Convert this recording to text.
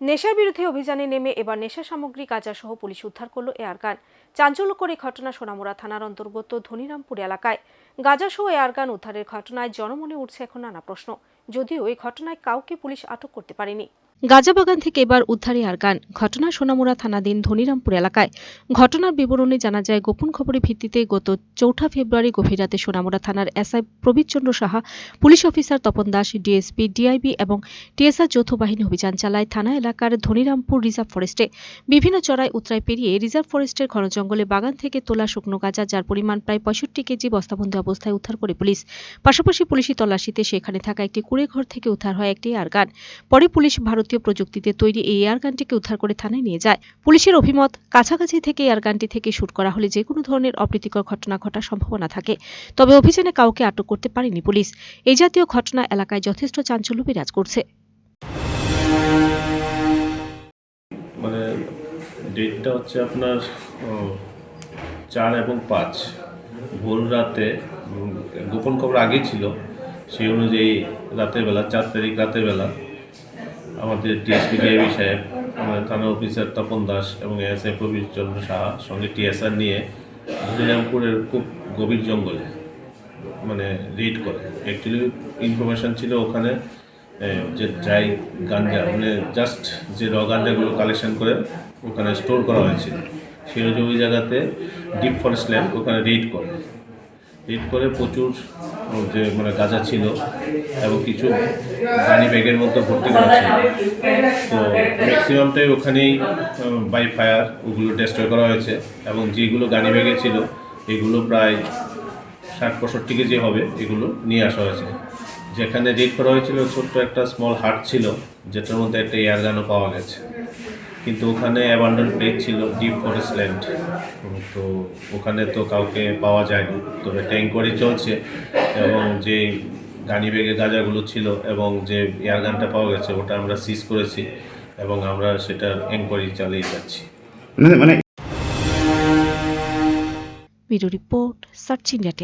নেশার বিরুদ্ধে অভিযানে নেমে এবার নেশা সামগ্রী গাঁজাসহ পুলিশ উদ্ধার করল এয়ারগান চাঞ্চল্যকর করে ঘটনা সোনামুড়া থানার অন্তর্গত ধনিরামপুর এলাকায়। গাঁজাসহ এয়ারগান উদ্ধারের ঘটনায় জনমনে উঠছে এখন নানা প্রশ্ন। যদিও এই ঘটনায় কাউকে পুলিশ আটক করতে পারেনি। গাঁজা বাগান থেকে এবার উদ্ধার এয়ারগান ঘটনা সোনামুড়া থানাধীন ধনিরামপুর এলাকায়। ঘটনার বিবরণে জানা যায়, গোপন খবরের ভিত্তিতে গত চৌঠা ফেব্রুয়ারি গভীর রাতে সোনামুড়া থানার SI Prabirchandra Saha, police officer Tapan Das, DSP, DIB এবং টিএসআর যৌথ বাহিনী অভিযান চালায় থানা এলাকার ধনিরামপুর রিজার্ভ ফরেস্টে। বিভিন্ন চড়াই উতরাই পেরিয়ে রিজার্ভ ফরেস্টের ঘন জঙ্গলে বাগান থেকে তোলা শুকনো গাঁজা, যার পরিমাণ প্রায় পঁয়ষট্টি কেজি বস্তাবন্দি অবস্থায় উদ্ধার করে পুলিশ। পাশাপাশি পুলিশি তল্লাশিতে সেখানে থাকা একটি কুড়ে ঘর থেকে উদ্ধার হয় একটি এয়ারগান পরে পুলিশ ভারতীয় প্রযুক্তিতে তৈরি এই এয়ারগানটিকে উদ্ধার করে থানায় নিয়ে যায়। পুলিশের অভিমত, কাছাকাছি থেকে এয়ারগানটি থেকে শুট করা হলে যে কোনো ধরনের অপ্রীতিকর ঘটনা ঘটার সম্ভাবনা থাকে। তবে অভিযানে কাউকে আটক করতে পারেনি পুলিশ। এই জাতীয় ঘটনা এলাকায় যথেষ্ট চাঞ্চল্য বিরাজ করছে। মানে ডেটটা হচ্ছে আপনার চার এবং পাঁচ। ভোর রাতে গোপন খবর আগেই ছিল। সেই অনুযায়ী রাতের বেলা, চার তারিখ রাতের বেলা আমাদের টিএসপি ডিআইবি সাহেব আমাদের থানা অফিসার তপন দাস এবং এএসআই প্রবীর চন্দ্র সাহা সঙ্গে টিএসআর নিয়ে হরিরামপুরের খুব গভীর জঙ্গলে মানে রিড করে। অ্যাকচুয়ালি ইনফরমেশন ছিল ওখানে যে ড্রাই গাঞ্জা মানে জাস্ট যে র গাঞ্জাগুলো কালেকশন করে ওখানে স্টোর করা হয়েছিল। সেই ওই জায়গাতে ডিপ ফরেস্ট ল্যান্ড ওখানে রিড করে। রিড করে প্রচুর, যে মানে গাঁজা ছিল এবং কিছু গানি ব্যাগের মধ্যে ভর্তি করা ছিল। তো ম্যাক্সিমামটাই ওখানেই বাই ফায়ার ওগুলো ডেস্ট্রয় করা হয়েছে এবং যেগুলো গানি ব্যাগে ছিল, এগুলো প্রায় ষাট, পঁয়ষট্টি কেজি হবে, এগুলো নিয়ে আসা হয়েছে। যেখানে রেড করা হয়েছিল, ছোট্ট একটা স্মল হাট ছিল, যেটার মধ্যে একটা এয়ার গানও পাওয়া গেছে। কিন্তু ওখানে অ্যাবান্ডন প্লেস ছিল ডিপ ফরেস্ট ল্যান্ড তো ওখানে তো কাউকে পাওয়া যায়নি। তবে ট্যাঙ্করি চলছে এবং যে গানি বেগে গাঁজাগুলো ছিল এবং যে এয়ারগানটা পাওয়া গেছে ওটা আমরা সিজ করেছি এবং আমরা সেটার এনকোয়ারি চালিয়ে যাচ্ছি। মানে রিপোর্ট সার্চ ইন্ডিয়া